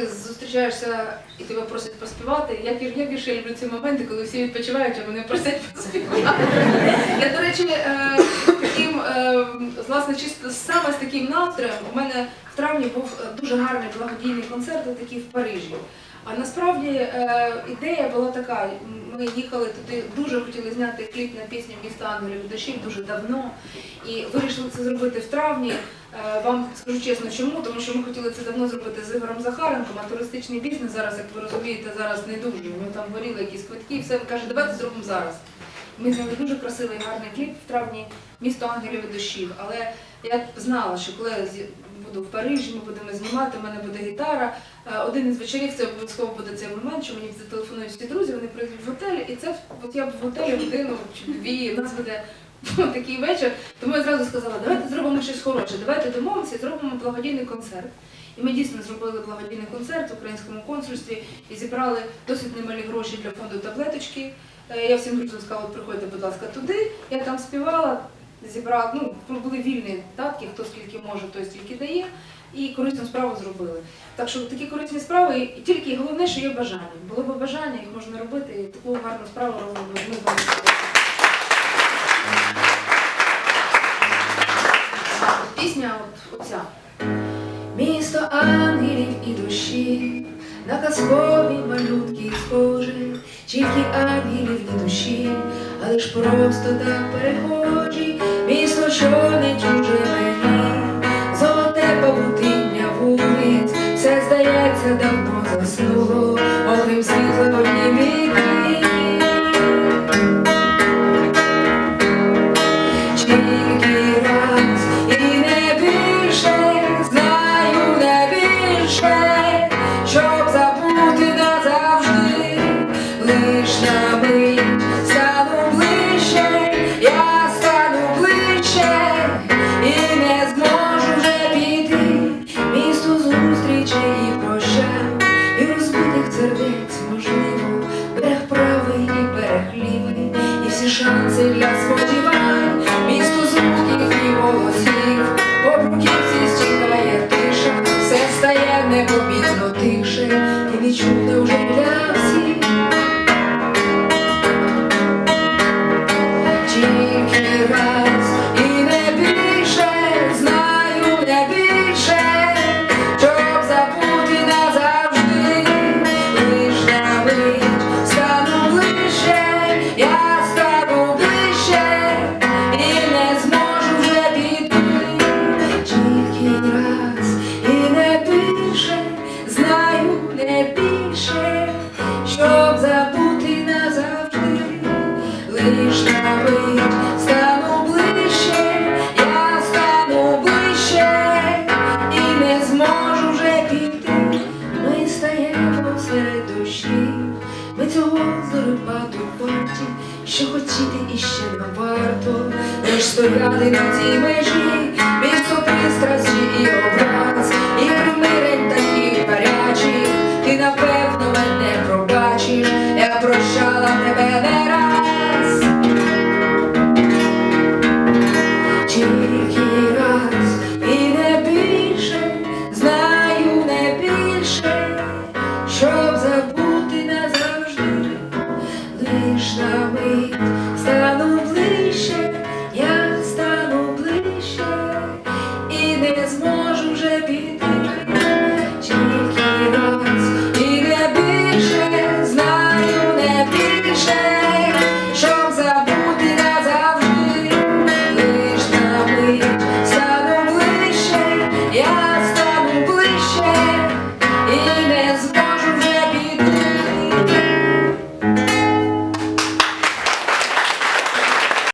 Зустрічаєшся і тебе просять поспівати. Я, я більше люблю ці моменти, коли всі відпочивають, а мене просять поспівати. Я, до речі, е, таким, е, власне, чисто саме з таким настроєм у мене в травні був е, дуже гарний благодійний концерт, такий в Парижі. А насправді ідея була така: ми їхали туди, дуже хотіли зняти кліп на пісню Місто Ангелів і дощів дуже давно. І вирішили це зробити в травні. Е, Вам скажу чесно, чому? Тому що ми хотіли це давно зробити з Ігорем Захаренком, а туристичний бізнес зараз, як ви розумієте, зараз не дуже. Ми там горіли якісь квитки, і все каже, давайте зробимо зараз. Ми зняли дуже красивий гарний кліп в травні місто ангелів і дощів. Але я знала, що коли буду в Парижі, ми будемо знімати, в мене буде гітара. Е, Один із вечорів це обов'язково буде цей момент, що мені зателефонують всі друзі, вони прийдуть в готель, і це от я в готелі годину чи дві. У нас буде такий вечір. Тому я зразу сказала, давайте зробимо щось хороше, давайте домовимося і зробимо благодійний концерт. І ми дійсно зробили благодійний концерт в українському консульстві і зібрали досить немалі гроші для фонду таблеточки. Е, Я всім друзям сказала, приходьте, будь ласка, туди. Я там співала, зібрала, ну, були вільні датки, хто скільки може, той стільки дає. І корисну справу зробили. Так що такі корисні справи, і тільки головне, що є бажання. Було б бажання, їх можна робити, і таку гарну справу робимо ми з вами. Пісня от, оця. Місто ангелів і душі, на казкові малютки схоже, тільки ангелів і душі, але ж просто так перехожі, місто, що не чуже мені, золоте павутиння вулиць, все здається, давно заснуло, огнем світла в віки. Раз і не більше, знаю щоб забути назавжди, лиш на мить і що хотіти іще не варто, лиш стояти на цій межі, місто пристрасті і образ, і примирень такі гарячі, ти напевно мене пробачиш, я прощала лиш на мить стало ближче.